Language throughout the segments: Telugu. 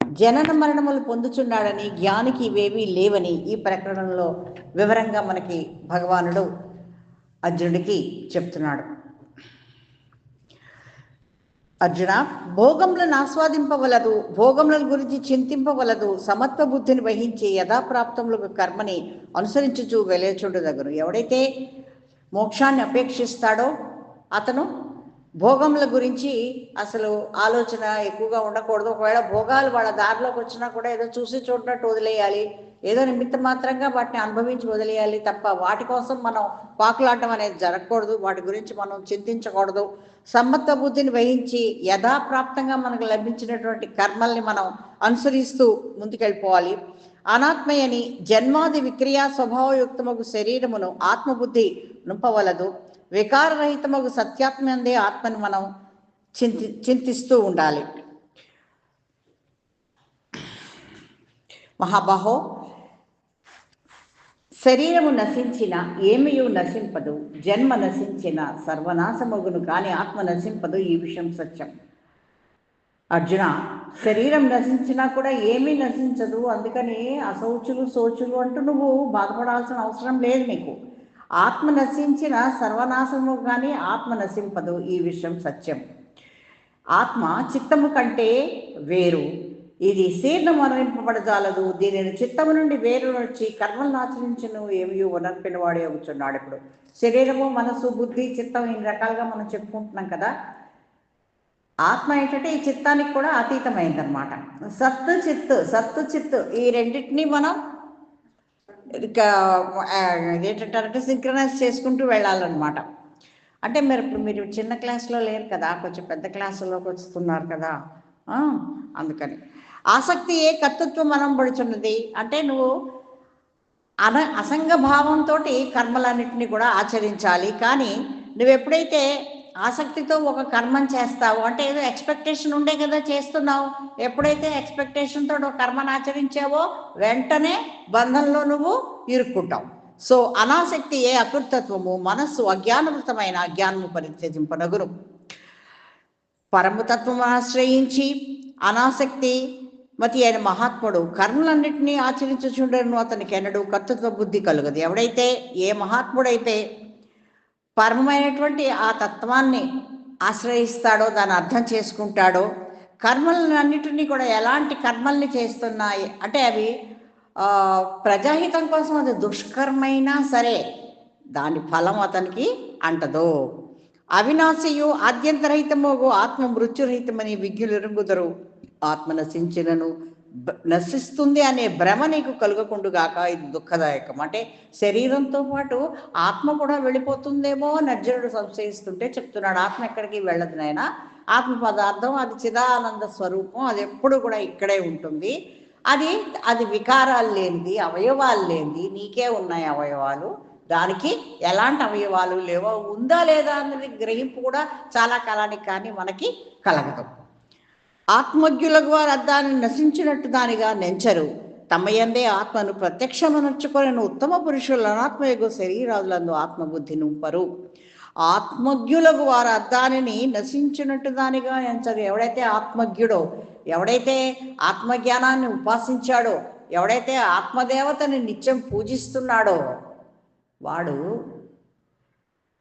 జనన మరణములు పొందుచున్నాడని జ్ఞానికి ఇవేవీ లేవని ఈ ప్రకటనలో వివరంగా మనకి భగవానుడు అర్జునుడికి చెప్తున్నాడు. అర్జున భోగములను ఆస్వాదింపవలదు భోగముల గురించి చింతింపవలదు సమత్వ బుద్ధిని వహించి యథాప్రాప్తములకు కర్మని అనుసరించుచు దగ్గర ఎవడైతే మోక్షాన్ని అపేక్షిస్తాడో అతను భోగముల గురించి అసలు ఆలోచన ఎక్కువగా ఉండకూడదు. ఒకవేళ భోగాలు వాళ్ళ దారిలోకి వచ్చినా కూడా ఏదో చూసి చూడనట్టు వదిలేయాలి. ఏదో నిమిత్త మాత్రంగా వాటిని అనుభవించి వదిలేయాలి తప్ప వాటి కోసం మనం పాకులాడటం అనేది జరగకూడదు. వాటి గురించి మనం చింతించకూడదు. సమ్మత్వ బుద్ధిని వహించి యథాప్రాప్తంగా మనకు లభించినటువంటి కర్మల్ని మనం అనుసరిస్తూ ముందుకెళ్ళిపోవాలి. అనాత్మయని జన్మాది విక్రియా స్వభావయుక్తమగు శరీరమును ఆత్మబుద్ధి నుంపవలదు. వికారరహితమగు సత్యాత్మందే ఆత్మని మనం చింతి చింతిస్తూ ఉండాలి. మహాబాహో శరీరము నశించిన ఏమియు నశింపదు జన్మ నశించిన సర్వనాశమగును కానీ ఆత్మ నశింపదు ఈ విషయం సత్యం. అర్జున శరీరం నశించినా కూడా ఏమీ నశించదు అందుకని అశౌచులు శోచులు అంటూ నువ్వు బాధపడాల్సిన అవసరం లేదు నీకు. ఆత్మ నశించిన సర్వనాశము కానీ ఆత్మ నశింపదు ఈ విషయం సత్యం. ఆత్మ చిత్తము కంటే వేరు. ఇది శీర్ణం మరణింపబడజాలదు దీనిని చిత్తము నుండి వేరు నుంచి కర్మలను ఆచరించను ఏమి వనర్పిన వాడే అవుతున్నాడు ఇప్పుడు. శరీరము మనసు బుద్ధి చిత్తం ఇన్ని రకాలుగా మనం చెప్పుకుంటున్నాం కదా. ఆత్మ ఏంటంటే ఈ చిత్తానికి కూడా అతీతమైందనమాట సత్తు చిత్తు సత్తు చిత్తు ఈ రెండింటినీ మనం ఏంటంటారంటే సింక్రనైజ్ చేసుకుంటూ వెళ్ళాలన్నమాట. అంటే మీరు ఇప్పుడు మీరు చిన్న క్లాస్లో లేరు కదా కొంచెం పెద్ద క్లాసులోకి వస్తున్నారు కదా అందుకని. ఆసక్తి ఏ కర్తృత్వం మనం పడుచున్నది అంటే నువ్వు అన అసంగ భావంతో కర్మలన్నింటినీ కూడా ఆచరించాలి. కానీ నువ్వు ఎప్పుడైతే ఆసక్తితో ఒక కర్మం చేస్తావు. అంటే ఏదో ఎక్స్పెక్టేషన్ ఉండే కదా చేస్తున్నావు. ఎప్పుడైతే ఎక్స్పెక్టేషన్తో ఒక కర్మను ఆచరించావో వెంటనే బంధంలో నువ్వు ఇరుక్కుంటావు. సో అనాసక్తి ఏ అకృతత్వము? మనస్సు అజ్ఞానవృతమైన అజ్ఞానము పరిత్యజింపనగును. పరమతత్వం ఆశ్రయించి అనాసక్తి మతి అయిన మహాత్ముడు కర్మలన్నింటినీ ఆచరించుచుండను. అతనికి ఎన్నడూ కర్తృత్వ బుద్ధి కలుగదు. ఎవడైతే ఏ మహాత్ముడైతే పరమమైనటువంటి ఆ తత్వాన్ని ఆశ్రయిస్తాడో దాన్ని అర్థం చేసుకుంటాడో కర్మలన్నింటినీ కూడా ఎలాంటి కర్మల్ని చేస్తున్నాయి అంటే అవి ప్రజాహితం కోసం అది దుష్కర్మైనా సరే దాని ఫలం అతనికి అంటదో. అవినాశయు ఆద్యంతరహితమోగు ఆత్మ మృత్యురహితమని విజ్ఞులు ఎరుగుదరు. ఆత్మ నశించినను నశిస్తుంది అనే భ్రమ నీకు కలగకుండుగాక ఇది దుఃఖదాయకం. అంటే శరీరంతో పాటు ఆత్మ కూడా వెళ్ళిపోతుందేమో నర్జనుడు సంశయిస్తుంటే చెప్తున్నాడు ఆత్మ ఎక్కడికి వెళ్ళదు నాయన. ఆత్మ పదార్థం అది చిదానంద స్వరూపం అది ఎప్పుడు కూడా ఇక్కడే ఉంటుంది. అది అది వికారాలు లేనిది అవయవాలు లేనిది నీకే ఉన్నాయి అవయవాలు. దానికి ఎలాంటి అవయవాలు లేవో ఉందా లేదా అన్నది గ్రహింపు కూడా చాలా కాలానికి కానీ మనకి కలగదు. ఆత్మజ్ఞులకు వారు దాన్ని నశించినట్టు దానిగా నెంచరు. తమయందే ఆత్మను ప్రత్యక్షమనర్చుకొని ఉత్తమ పురుషులు అనాత్మయుగు శరీరాదులందు ఆత్మబుద్ధి నుంపరు. ఆత్మజ్ఞులకు వారు అద్దానిని నశించినట్టు దానిగా ఎంచరు ఎవడైతే ఆత్మజ్ఞుడో ఎవడైతే ఆత్మజ్ఞానాన్ని ఉపాసించాడో ఎవడైతే ఆత్మదేవతని నిత్యం పూజిస్తున్నాడో వాడు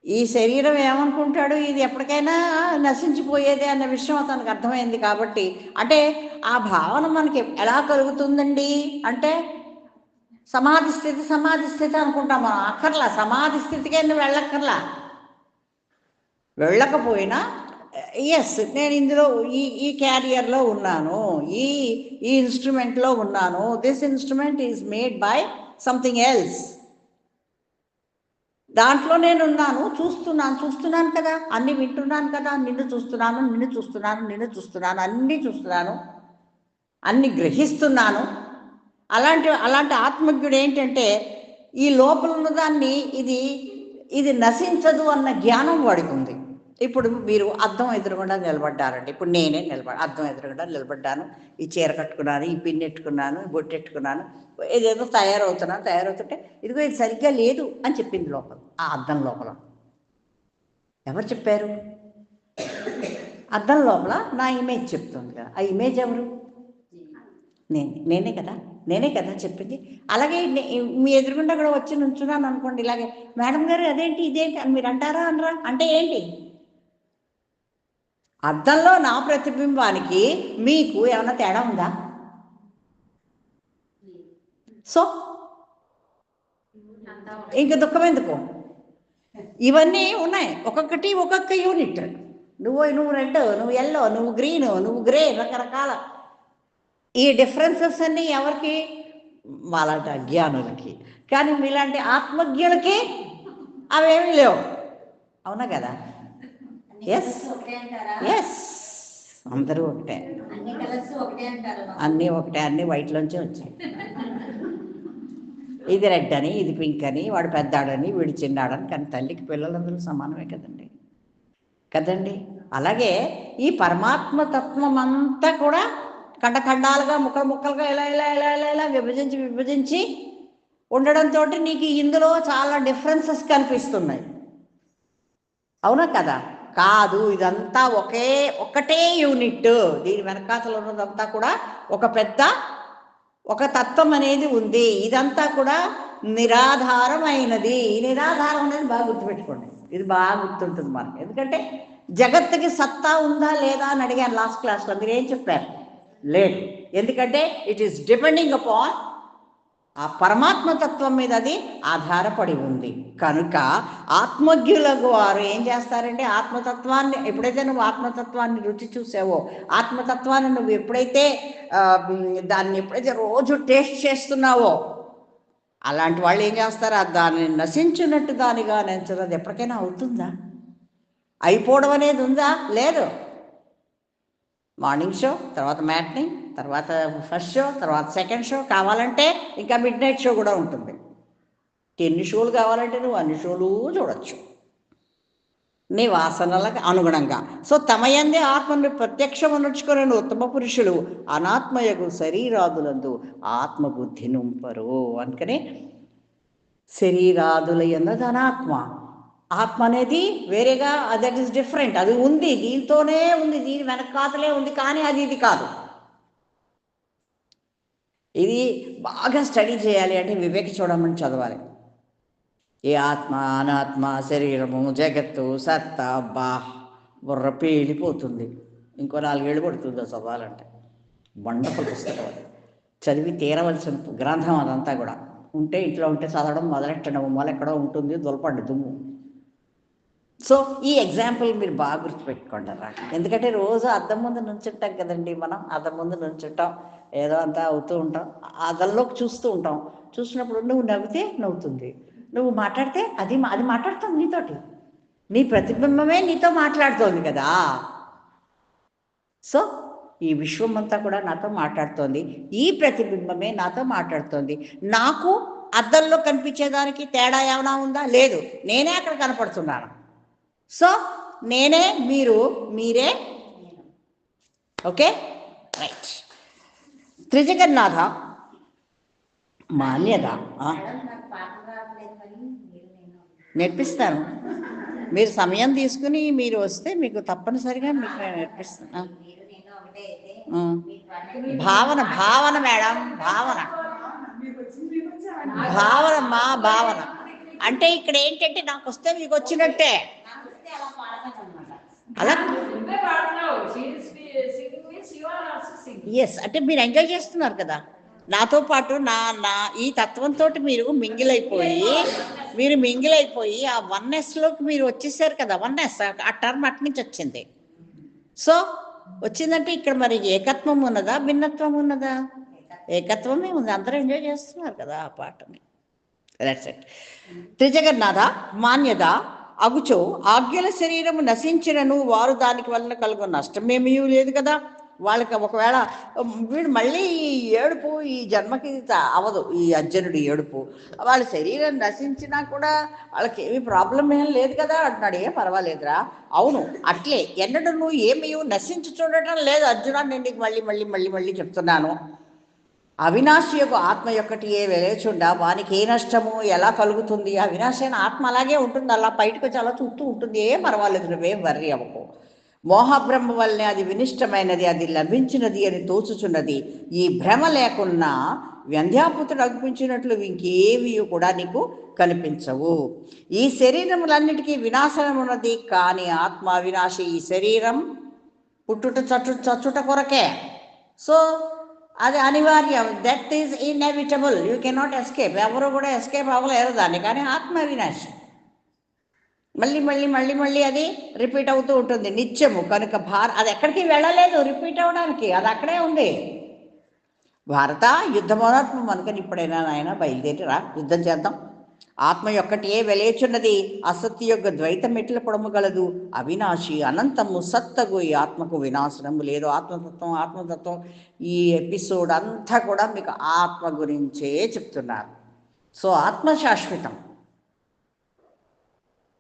ఈ శరీరం ఏమనుకుంటాడు? ఇది ఎప్పటికైనా నశించిపోయేదే అన్న విషయం అతనికి అర్థమైంది కాబట్టి. అంటే ఆ భావన మనకి ఎలా కలుగుతుందండి? అంటే సమాధి స్థితి సమాధి స్థితి అనుకుంటాం మనం. అక్కర్లా. సమాధి స్థితికే నువ్వు వెళ్ళక్కర్లా. వెళ్ళకపోయినా ఎస్ నేను ఇందులో ఈ ఈ క్యారియర్లో ఉన్నాను. ఈ ఈ ఇన్స్ట్రుమెంట్లో ఉన్నాను. This instrument is made by something else దాంట్లో నేను ఉన్నాను చూస్తున్నాను చూస్తున్నాను కదా. అన్ని వింటున్నాను కదా. నిన్ను చూస్తున్నాను నిన్ను చూస్తున్నాను నిన్ను చూస్తున్నాను అన్నీ చూస్తున్నాను అన్ని గ్రహిస్తున్నాను. అలాంటి అలాంటి ఆత్మజ్ఞుడు ఏంటంటే ఈ లోపల ఉన్నదాన్ని ఇది ఇది నశించదు అన్న జ్ఞానం వాడికి ఉంది. ఇప్పుడు మీరు అద్దం ఎదురుగుండా నిలబడ్డారండి. ఇప్పుడు నేనే నిలబడ అద్దం ఎదురుగుండా నిలబడ్డాను. ఈ చీర కట్టుకున్నాను ఈ పిన్ ఎట్టుకున్నాను బొట్టెట్టుకున్నాను ఏదేదో తయారవుతున్నాను తయారవుతుంటే ఇదిగో ఇది సరిగ్గా లేదు అని చెప్పింది లోపల ఆ అద్దం లోపల. ఎవరు చెప్పారు? అద్దం లోపల నా ఇమేజ్ చెప్తుంది కదా ఆ ఇమేజ్ ఎవరు? నేను నేనే కదా నేనే కదా చెప్పింది. అలాగే మీ ఎదురుగుండా కూడా వచ్చి నుంచున్నాను అనుకోండి ఇలాగే మేడం గారు అదేంటి ఇదేంటి అని మీరు అంటారా అనరా? అంటే ఏంటి? అద్దంలో నా ప్రతిబింబానికి మీకు ఏమైనా తేడా ఉందా? సో ఇంక దుఃఖం ఎందుకు? ఇవన్నీ ఉన్నాయి. ఒక్కొక్కటి ఒక్కొక్క యూనిట్ నువ్వు నువ్వు రెడ్ నువ్వు ఎల్లో నువ్వు గ్రీన్ నువ్వు గ్రే రకరకాల. ఈ డిఫరెన్సెస్ అన్నీ ఎవరికి? వాళ్ళంటి అజ్ఞానులకి. కానీ మీలాంటి ఆత్మజ్ఞులకి అవేమీ లేవు. అవునా కదా? ఎస్ ఎస్ అందరూ ఒకటే. అన్నీ ఒకటే అన్నీ వైట్లోంచే వచ్చాయి. ఇది రెడ్ అని ఇది పింక్ అని వాడు పెద్దాడని వీడు చిన్నాడని కానీ తల్లికి పిల్లలందరూ సమానమే కదండి. కదండి? అలాగే ఈ పరమాత్మ తత్వం అంతా కూడా ఖండఖండాలుగా ముక్కలు ముక్కలుగా ఇలా ఇలా ఇలా ఇలా ఇలా విభజించి విభజించి ఉండడంతో నీకు ఇందులో చాలా డిఫరెన్సెస్ కనిపిస్తున్నాయి. అవునా కదా? కాదు ఇదంతా ఒకే ఒకటే యూనిట్. దీని వెనకాతలు ఉన్నదంతా కూడా ఒక పెద్ద ఒక తత్వం అనేది ఉంది. ఇదంతా కూడా నిరాధారమైనది. ఈ నిరాధారం అనేది బాగా గుర్తుపెట్టుకోండి. ఇది బాగా గుర్తుంటుంది మనకి. ఎందుకంటే జగత్తుకి సత్తా ఉందా లేదా అని అడిగాను లాస్ట్ క్లాస్లో. మీరు ఏం చెప్పారు? లేదు. ఎందుకంటే ఇట్ ఈస్ డిపెండింగ్ అపాన్ ఆ పరమాత్మ తత్వం మీద అది ఆధారపడి ఉంది. కనుక ఆత్మజ్ఞులకు వారు ఏం చేస్తారంటే ఆత్మతత్వాన్ని ఎప్పుడైతే నువ్వు ఆత్మతత్వాన్ని రుచి చూసావో ఆత్మతత్వాన్ని నువ్వు ఎప్పుడైతే దాన్ని ఎప్పుడైతే రోజు టేస్ట్ చేస్తున్నావో అలాంటి వాళ్ళు ఏం చేస్తారు? దాన్ని నశించినట్టు దానిగా నెంచదు అది ఎప్పటికైనా అవుతుందా? అయిపోవడం అనేది ఉందా? లేదు. మార్నింగ్ షో తర్వాత మ్యాట్నింగ్ తర్వాత ఫస్ట్ షో తర్వాత సెకండ్ షో కావాలంటే ఇంకా మిడ్ నైట్ షో కూడా ఉంటుంది. ఎన్ని షోలు కావాలంటే నువ్వు అన్ని షోలు చూడొచ్చు. నీ వాసనలకు అనుగుణంగా. సో తమయందే ఆత్మను ప్రత్యక్షమనుచుకునే ఉత్తమ పురుషులు. అనాత్మయకు శరీరాదులందు ఆత్మబుద్ధి నుంపరు అందుకని శరీరాదుల ఎన్నది అనాత్మ. ఆత్మ అనేది వేరేగా దట్ ఈస్ డిఫరెంట్. అది ఉంది దీంతోనే ఉంది దీని వెనకాతలే ఉంది కానీ అది ఇది కాదు. ఇది బాగా స్టడీ చేయాలి అంటే వివేక చూడమని చదవాలి. ఏ ఆత్మ అనాత్మ శరీరము జగత్తు సత్త బా బుర్ర పేలిపోతుంది. ఇంకో నాలుగేళ్ళు పడుతుంది చదవాలంటే. వండర్ఫుల్ పుస్తకం అది. చదివి తీరవలసిన గ్రంథం అదంతా కూడా. ఉంటే ఇంట్లో ఉంటే చదవడం మొదలెట్టడం మొదలెక్కడో ఉంటుంది దొలపండి దుమ్ము. సో ఈ ఎగ్జాంపుల్ మీరు బాగా గుర్తుపెట్టుకోండి రా. ఎందుకంటే రోజు అద్దం ముందు నుంచుంటాం కదండి మనం. అద్దం ముందు నుంచుంటాం. ఏదో అంతా అవుతూ ఉంటాం. అదల్లోకి చూస్తూ ఉంటాం. చూసినప్పుడు నువ్వు నవ్వితే నవ్వుతుంది. నువ్వు మాట్లాడితే అది అది మాట్లాడుతుంది నీతోటి. నీ ప్రతిబింబమే నీతో మాట్లాడుతోంది కదా. సో ఈ విశ్వం అంతా కూడా నాతో మాట్లాడుతోంది. ఈ ప్రతిబింబమే నాతో మాట్లాడుతోంది. నాకు అద్దంలో కనిపించేదానికి తేడా ఏమైనా ఉందా? లేదు. నేనే అక్కడ కనపడుతున్నాను. సో నేనే మీరు మీరే. ఓకే? రైట్. త్రిజగన్నాథ మాన్యత నేర్పిస్తాను. మీరు సమయం తీసుకుని మీరు వస్తే మీకు తప్పనిసరిగా మీకు నేను నేర్పిస్తాను. భావన భావన మేడం భావన. భావన మా భావన. అంటే ఇక్కడ ఏంటంటే నాకు వస్తే మీకు వచ్చినట్టే. అలా ఎస్ అంటే మీరు ఎంజాయ్ చేస్తున్నారు కదా. నాతో పాటు నా నా ఈ తత్వంతో మీరు మింగిల్ అయిపోయి మీరు మింగిల్ అయిపోయి ఆ వన్నెస్లోకి మీరు వచ్చేసారు కదా. వన్నెస్ ఆ టర్మ్ అటు నుంచి వచ్చింది. సో వచ్చిందంటే ఇక్కడ మరి ఏకత్వం ఉన్నదా భిన్నత్వం ఉన్నదా? ఏకత్వమే ఉంది. అందరూ ఎంజాయ్ చేస్తున్నారు కదా ఆ పాటని. దట్స్ త్రిజగన్నాథ మాన్యద అగుచో ఆజ్ఞల శరీరము నశించినను వారు దానికి వలన కలుగు నష్టమేమీ లేదు కదా. వాళ్ళకి ఒకవేళ వీడు మళ్ళీ ఈ ఏడుపు ఈ జన్మకి త- అవదు ఈ అర్జునుడి ఏడుపు. వాళ్ళ శరీరం నశించినా కూడా వాళ్ళకి ఏమి ప్రాబ్లం ఏం లేదు కదా అంటున్నాడు. ఏం పర్వాలేదురా. అవును అట్లే. ఎన్నడూ నువ్వు ఏమీ నశించి చూడటం లేదు అర్జున నేను నీకు మళ్ళీ మళ్ళీ మళ్ళీ మళ్ళీ చెప్తున్నాను. అవినాశి యొక్క ఆత్మ యొక్కటి ఏ వెలేచుండా వానికి ఏ నష్టము ఎలా కలుగుతుంది? అవినాశైన ఆత్మ అలాగే ఉంటుంది అలా బయటకు వచ్చి అలా చూస్తూ ఉంటుంది. ఏం పర్వాలేదు నువ్వేం వర్రీ అవ్వకు. మోహబ్రహ్మ వల్లనే అది వినిష్టమైనది అది లభించినది అని తోచుచున్నది. ఈ భ్రమ లేకున్నా వ్యంధ్యాపుతుడు అనిపించినట్లు ఇంకేవి కూడా నీకు కనిపించవు. ఈ శరీరములన్నిటికీ వినాశనం ఉన్నది కానీ ఆత్మ వినాశి ఈ శరీరం. పుట్టుట చచ్చు చచ్చుట కొరకే. సో అది అనివార్యం. That is inevitable you cannot escape ఎవరు కూడా ఎస్కేప్ అవ్వలేరు దాన్ని కానీ ఆత్మ వినాశి మళ్ళీ మళ్ళీ మళ్ళీ మళ్ళీ అది రిపీట్ అవుతూ ఉంటుంది. నిత్యము. కనుక భార అది ఎక్కడికి వెళ్ళలేదు. రిపీట్ అవ్వడానికి అది అక్కడే ఉంది. భారత యుద్ధమోనాత్మ అనుకని ఇప్పుడైనా నాయన బయలుదేరిరా యుద్ధం చేద్దాం. ఆత్మ యొక్కటి ఏ వెలేచున్నది అసత్య యొక్క ద్వైతం ఎట్ల పొడమగలదు? అవినాశి అనంతము సత్తగు ఈ ఆత్మకు వినాశనము లేదు. ఆత్మతత్వం ఆత్మతత్వం ఈ ఎపిసోడ్ అంతా కూడా మీకు ఆత్మ గురించే చెప్తున్నారు. సో ఆత్మ శాశ్వతం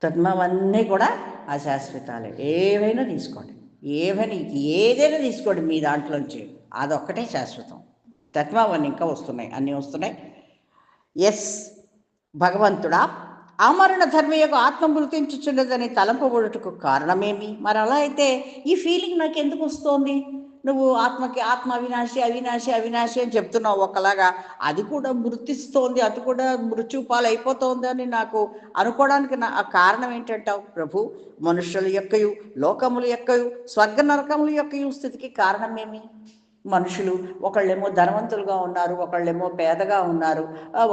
తత్మవన్నీ కూడా అశాశ్వతాలే. ఏవైనా తీసుకోండి. ఏవైనా ఏదైనా తీసుకోండి మీ దాంట్లోంచి. అదొక్కటే శాశ్వతం. తత్మవన్నీ ఇంకా వస్తున్నాయి. అన్నీ వస్తున్నాయి. ఎస్. భగవంతుడా ఆమరణ ధర్మ యొక్క ఆత్మ గుర్తించుచున్నదని తలంపబడుటకు కారణమేమి? మరి అలా అయితే ఈ ఫీలింగ్ నాకు ఎందుకు వస్తోంది? నువ్వు ఆత్మకి ఆత్మ అవినాశి అవినాశి అవినాశి అని చెప్తున్నావు ఒకలాగా. అది కూడా మృతిస్తోంది అది కూడా మృత్యుపాలు అయిపోతోంది అని నాకు అనుకోవడానికి నా ఆ కారణం ఏంటంటావు ప్రభు? మనుషుల యొక్కయు లోకముల యొక్కయు స్వర్గ నరకముల యొక్కయు స్థితికి కారణమేమి? మనుషులు ఒకళ్ళేమో ధనవంతులుగా ఉన్నారు ఒకళ్ళేమో పేదగా ఉన్నారు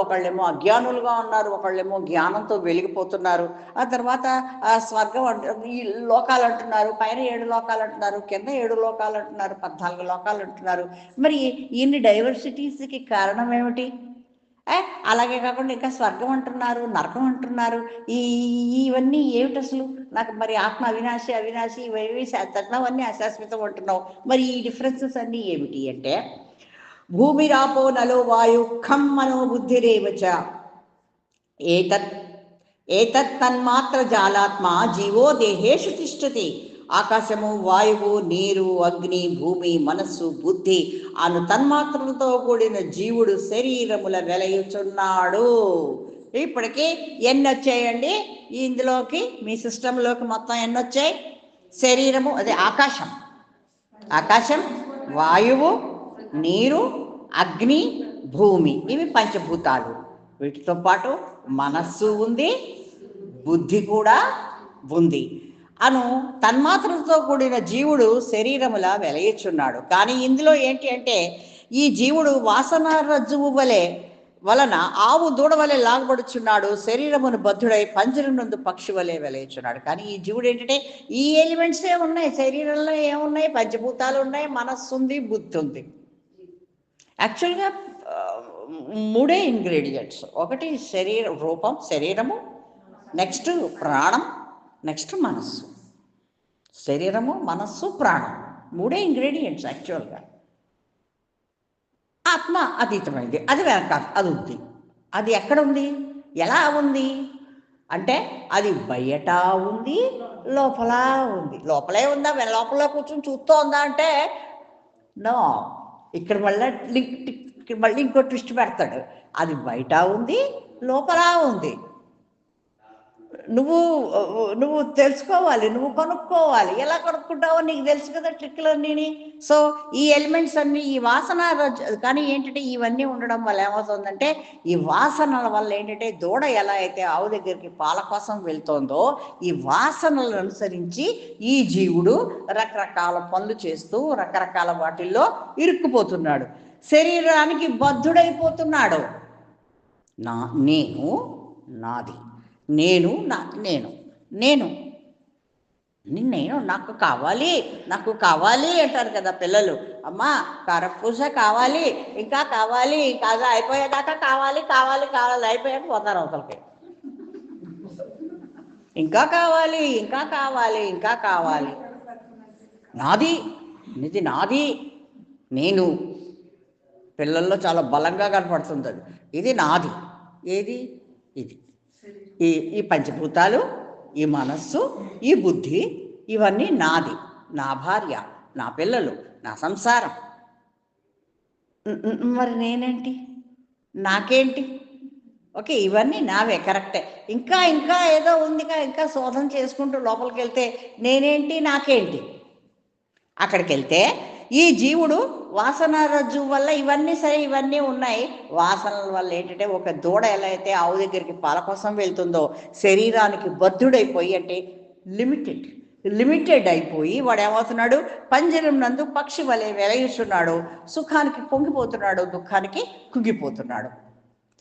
ఒకళ్ళేమో అజ్ఞానులుగా ఉన్నారు ఒకళ్ళేమో జ్ఞానంతో వెలిగిపోతున్నారు. ఆ తర్వాత ఆ స్వర్గం ఈ లోకాలు అంటున్నారు పైన ఏడు లోకాలు అంటున్నారు కింద ఏడు లోకాలు అంటున్నారు పద్నాలుగు లోకాలు అంటున్నారు. మరి ఇన్ని డైవర్సిటీస్కి కారణం ఏమిటి? అలాగే కాకుండా ఇంకా స్వర్గం అంటున్నారు నరకం అంటున్నారు. ఈ ఇవన్నీ ఏమిటి అసలు? నాకు మరి ఆత్మ అవినాశి అవినాశి ఇవేవి అన్నీ అశాశ్వతం అంటున్నావు. మరి ఈ డిఫరెన్సెస్ అన్నీ ఏమిటి అంటే భూమిరాపో నలో వాయు ఖం మనో బుద్ధిరేవచ. ఏతత్ ఏతత్ తన్మాత్ర జాలాత్మ జీవో దేహేషు తిష్టతి. ఆకాశము వాయువు నీరు అగ్ని భూమి మనస్సు బుద్ధి అను తన్మాత్రలతో కూడిన జీవుడు శరీరముల వెలయుచున్నాడు. ఇప్పటికీ ఎన్ని వచ్చాయండి? ఇందులోకి మీ సిస్టంలోకి మొత్తం ఎన్ని వచ్చాయి? శరీరము అదే ఆకాశం. ఆకాశం వాయువు నీరు అగ్ని భూమి. ఇవి పంచభూతాలు. వీటితో పాటు మనస్సు ఉంది బుద్ధి కూడా ఉంది. అను తన్మాత్రతో కూడిన జీవుడు శరీరములా వెలయచున్నాడు. కానీ ఇందులో ఏంటి అంటే ఈ జీవుడు వాసన రజ్జువు వలె వలన ఆవు దూడ వలె లాగబడుచున్నాడు. శరీరమును బద్ధుడై పంజరం నందు పక్షి వలె వెలయచున్నాడు. కానీ ఈ జీవుడు ఏంటంటే ఈ ఎలిమెంట్సే ఉన్నాయి. శరీరంలో ఏమున్నాయి? పంచభూతాలు ఉన్నాయి. మనస్సు ఉంది బుద్ధి ఉంది యాక్చువల్గా మూడే ఇంగ్రీడియంట్స్. ఒకటి శరీర రూపం శరీరము. నెక్స్ట్ ప్రాణం. నెక్స్ట్ మనస్సు. శరీరము మనస్సు ప్రాణం. మూడే ఇంగ్రీడియంట్స్ యాక్చువల్గా ఆత్మ అతీతమైంది. అది వెనక అది ఉంది. అది ఎక్కడ ఉంది? ఎలా ఉంది? అంటే అది బయట ఉంది లోపల ఉంది. లోపలే ఉందా? లోపల కూర్చొని చూస్తూ ఉందా అంటే నో ఇక్కడ మళ్ళీ లింక్ మళ్ళీ ఇంకో ట్విస్ట్ పెడతాడు. అది బయట ఉంది లోపల ఉంది. నువ్వు నువ్వు తెలుసుకోవాలి నువ్వు కొనుక్కోవాలి. ఎలా కొనుక్కుంటావో నీకు తెలుసు కదా ట్రిక్లన్నీ సో ఈ ఎలిమెంట్స్ అన్ని ఈ వాసన కానీ ఏంటంటే ఇవన్నీ ఉండడం వల్ల ఏమవుతుందంటే ఈ వాసనల వల్ల ఏంటంటే దూడ ఎలా అయితే ఆవు దగ్గరికి పాల కోసం వెళ్తోందో ఈ వాసనలను అనుసరించి ఈ జీవుడు రకరకాల పనులు చేస్తూ రకరకాల వాటిల్లో ఇరుక్కుపోతున్నాడు. శరీరానికి బద్ధుడైపోతున్నాడు. నా నేను నాది. నేను నా నేను నేను. నేను నాకు కావాలి నాకు కావాలి అంటారు కదా పిల్లలు. అమ్మా కరపూస కావాలి ఇంకా కావాలి ఇంకా అయిపోయేదాకా కావాలి కావాలి కావాలి అయిపోయాక పోతారు అవతలకి. ఇంకా కావాలి ఇంకా కావాలి ఇంకా కావాలి. నాది ఇది నాది నేను. పిల్లల్లో చాలా బలంగా కనపడుతుంది అది ఇది నాది. ఏది? ఇది. ఈ ఈ పంచభూతాలు ఈ మనస్సు ఈ బుద్ధి ఇవన్నీ నాది నా భార్య నా పిల్లలు నా సంసారం. మరి నేనేంటి? నాకేంటి? ఓకే ఇవన్నీ నావే కరెక్టే. ఇంకా ఇంకా ఏదో ఉందిగా ఇంకా శోధన చేసుకుంటూ లోపలికి వెళ్తే నేనేంటి నాకేంటి? అక్కడికి వెళ్తే ఈ జీవుడు వాసన రజ్జు వల్ల ఇవన్నీ సరే ఇవన్నీ ఉన్నాయి. వాసనల వల్ల ఏంటంటే ఒక దూడ ఎలా అయితే ఆవు దగ్గరికి పాల కోసం వెళ్తుందో శరీరానికి బద్ధుడైపోయి అంటే లిమిటెడ్ లిమిటెడ్ అయిపోయి వాడు ఏమవుతున్నాడు పంజరం నందు పక్షి వలె వెలగిస్తున్నాడు సుఖానికి పొంగిపోతున్నాడు దుఃఖానికి కుంగిపోతున్నాడు.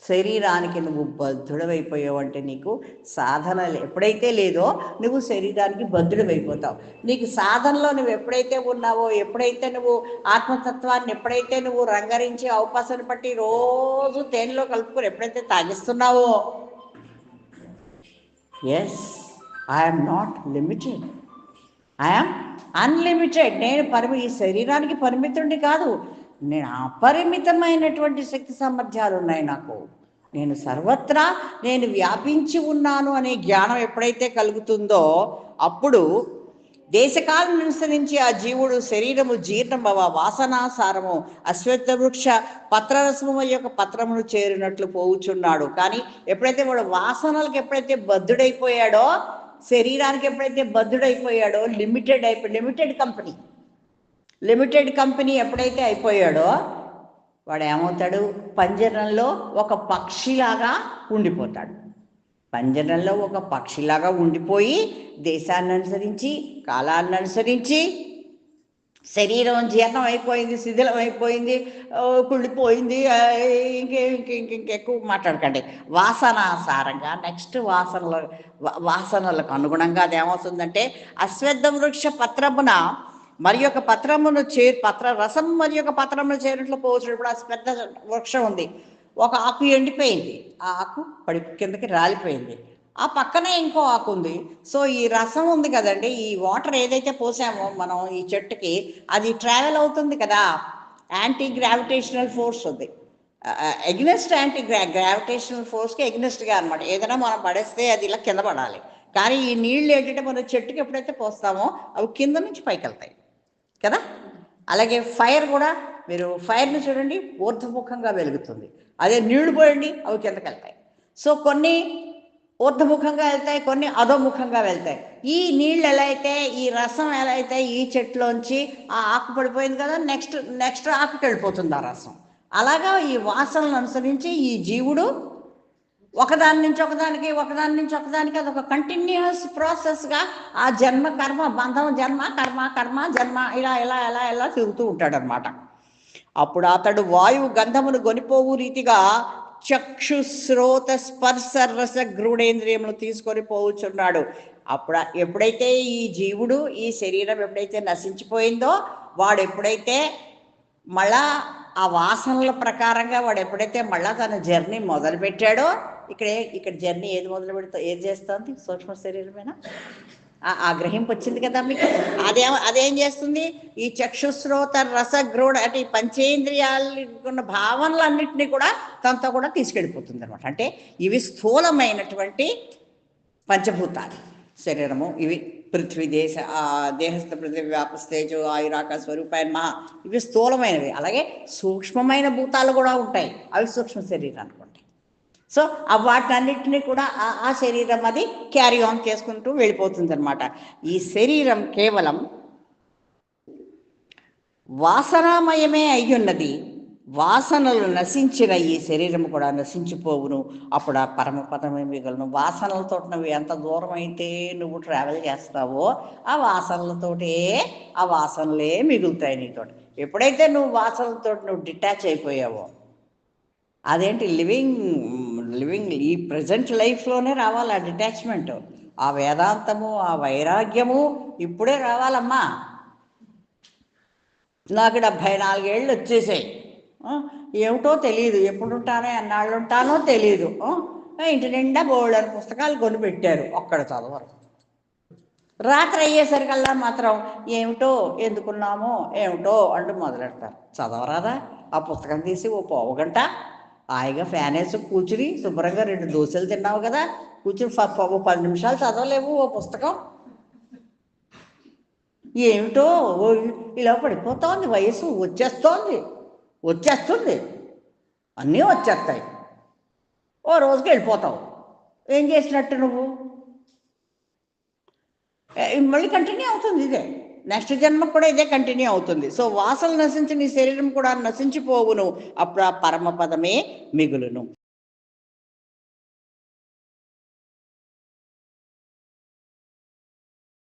శరీరానికి నువ్వు బద్ధుడవైపోయావు అంటే నీకు సాధనలు ఎప్పుడైతే లేదో నువ్వు శరీరానికి బద్ధుడవైపోతావు. నీకు సాధనలో నువ్వు ఎప్పుడైతే ఉన్నావో ఎప్పుడైతే నువ్వు ఆత్మతత్వాన్ని ఎప్పుడైతే నువ్వు రంగరించి అవకాశం పట్టి రోజు తేనెలో కలుపుకొని ఎప్పుడైతే తాగిస్తున్నావో. Yes I'm not limited I'm unlimited నేను పరిమి ఈ శరీరానికి పరిమితుడిని కాదు. నేను అపరిమితమైనటువంటి శక్తి సామర్థ్యాలు ఉన్నాయి నాకు. నేను సర్వత్రా నేను వ్యాపించి ఉన్నాను అనే జ్ఞానం ఎప్పుడైతే కలుగుతుందో అప్పుడు దేశకాలం అనుసరించి ఆ జీవుడు శరీరము జీర్ణమవ వాసనాసారము అశ్వత్థ వృక్ష పత్రరసము యొక్క పత్రమును చేరినట్లు పోవుచున్నాడు. కానీ ఎప్పుడైతే వాడు వాసనలకు ఎప్పుడైతే బద్ధుడైపోయాడో శరీరానికి ఎప్పుడైతే బద్ధుడైపోయాడో లిమిటెడ్ అయిపోయి లిమిటెడ్ కంపెనీ. లిమిటెడ్ కంపెనీ ఎప్పుడైతే అయిపోయాడో వాడు ఏమవుతాడు? పంజరంలో ఒక పక్షిలాగా ఉండిపోతాడు. పంజరంలో ఒక పక్షిలాగా ఉండిపోయి దేశాన్ని అనుసరించి కాలాన్ని అనుసరించి శరీరం జీర్ణం అయిపోయింది శిథిలం అయిపోయింది కుళ్ళిపోయింది ఇంకే ఇంక ఇంక ఇంకెక్కువ మాట్లాడకండి. వాసనాసారంగా నెక్స్ట్ వాసనల వాసనలకు అనుగుణంగా అది ఏమవుతుందంటే అశ్వత్థ వృక్ష పత్రమున మరి యొక్క పత్రమును చే పత్ర రసం మరి యొక్క పత్రమును చేరినట్లు పోవచ్చు ఆ పెద్ద వృక్షం ఉంది. ఒక ఆకు ఎండిపోయింది. ఆ ఆకు పడి కిందకి రాలిపోయింది. ఆ పక్కనే ఇంకో ఆకు ఉంది. సో ఈ రసం ఉంది కదండి. ఈ వాటర్ ఏదైతే పోసామో మనం ఈ చెట్టుకి అది ట్రావెల్ అవుతుంది కదా. యాంటీ గ్రావిటేషనల్ ఫోర్స్ ఉంది. ఎగ్నెస్ట్ యాంటీ గ్రా గ్రావిటేషనల్ ఫోర్స్కి ఎగ్నెస్ట్గా అనమాట ఏదైనా మనం పడేస్తే అది ఇలా కింద పడాలి. కానీ ఈ నీళ్ళు ఏంటంటే మనం చెట్టుకి ఎప్పుడైతే పోస్తామో అవి కింద నుంచి పైకి వెళ్తాయి కదా? అలాగే ఫైర్ కూడా మీరు ఫైర్ని చూడండి ఊర్ధముఖంగా వెలుగుతుంది. అదే నీళ్ళు పోయండి అవి కిందకి వెళ్తాయి. సో కొన్ని ఊర్ధముఖంగా వెళ్తాయి కొన్ని అధోముఖంగా వెళ్తాయి. ఈ నీళ్ళు ఎలా అయితే ఈ రసం ఎలా అయితే ఈ చెట్టులోంచి ఆ ఆకు పడిపోయింది కదా నెక్స్ట్ నెక్స్ట్ ఆకుకి వెళ్ళిపోతుంది ఆ రసం. అలాగా ఈ వాసనలను అనుసరించి ఈ జీవుడు ఒకదాని నుంచి ఒకదానికి ఒకదాని నుంచి ఒకదానికి అది ఒక కంటిన్యూస్ ప్రాసెస్గా ఆ జన్మ కర్మ బంధం జన్మ కర్మ కర్మ జన్మ ఇలా ఇలా ఇలా ఇలా తిరుగుతూ ఉంటాడు అనమాట అప్పుడు అతడు వాయువు గంధమును కొనిపోవు రీతిగా చక్షు శ్రోత స్పర్శ రస గ్రూఢేంద్రియములు తీసుకొని పోవచ్చున్నాడు అప్పుడు ఎప్పుడైతే ఈ జీవుడు ఈ శరీరం ఎప్పుడైతే నశించిపోయిందో వాడు ఎప్పుడైతే మళ్ళా ఆ వాసనల ప్రకారంగా వాడు ఎప్పుడైతే మళ్ళా తన జర్నీ మొదలుపెట్టాడో ఇక్కడే ఇక్కడ జర్నీ ఏది మొదలు పెడతా ఏది చేస్తుంది? సూక్ష్మ శరీరమేనా? ఆ- గ్రహింపు వచ్చింది కదా మీకు? అదేం అదేం చేస్తుంది? ఈ చక్షుశ్రోత రసగ్రోడ అంటే ఈ పంచేంద్రియాలున్న భావనలన్నింటినీ కూడా తనతో కూడా తీసుకెళ్ళిపోతుంది అనమాట అంటే ఇవి స్థూలమైనటువంటి పంచభూతాలు. శరీరము ఇవి పృథ్వీ దేశ ఆ దేహస్థ పృథ్వీ వ్యాపస్తేజు ఆయురాక స్వరూపాయన్ మహా ఇవి స్థూలమైనవి. అలాగే సూక్ష్మమైన భూతాలు కూడా ఉంటాయి. అవి సూక్ష్మ శరీరం అనుకోండి సో ఆ వాటన్నిటిని కూడా ఆ- ఆ శరీరం అది క్యారీ ఆన్ చేసుకుంటూ వెళ్ళిపోతుంది అనమాట ఈ శరీరం కేవలం వాసనామయమే అయ్యున్నది వాసనలు నశించిన ఈ శరీరం కూడా నశించిపోవును. అప్పుడు ఆ పరమపదమే మిగలను వాసనలతో నువ్వు ఎంత దూరం అయితే నువ్వు ట్రావెల్ చేస్తావో ఆ వాసనలతోటే ఆ వాసనలే మిగులుతాయి నీతో ఎప్పుడైతే నువ్వు వాసనలతో నువ్వు డిటాచ్ అయిపోయావో అదేంటి? లివింగ్ లివింగ్ ఈ ప్రజెంట్ లైఫ్లోనే రావాలి ఆ డిటాచ్మెంట్ ఆ వేదాంతము ఆ వైరాగ్యము ఇప్పుడే రావాలమ్మా. నాకు డెబ్భై నాలుగేళ్ళు వచ్చేసాయి. ఏమిటో తెలియదు ఎప్పుడు ఉంటానో ఎన్నాళ్ళు ఉంటానో తెలియదు ఇంటి నిండా బోల్డర్ పుస్తకాలు కొని పెట్టారు ఒక్కడ చదవరు. రాత్రి అయ్యేసరికల్లా మాత్రం ఏమిటో ఎందుకున్నామో ఏమిటో అంటూ మొదలెడతారు. చదవరాదా? ఆ పుస్తకం తీసి ఓ పావు గంట హాయిగా ఫ్యాన్ వేసి కూర్చుని శుభ్రంగా రెండు దోశలు తిన్నావు కదా కూర్చుని ఓ పది నిమిషాలు చదవలేవు ఓ పుస్తకం. ఏమిటో ఓ ఇలా పడిపోతోంది వయసు వచ్చేస్తోంది వచ్చేస్తుంది. అన్నీ వచ్చేస్తాయి. ఓ రోజుకి వెళ్ళిపోతావు. ఏం చేసినట్టు నువ్వు? మళ్ళీ కంటిన్యూ అవుతుంది ఇదే. నెక్స్ట్ జన్మ కూడా ఇదే కంటిన్యూ అవుతుంది. సో వాసనలు నశించి నీ శరీరం కూడా నశించిపోవును. అప్పుడు ఆ పరమపదమే మిగులును.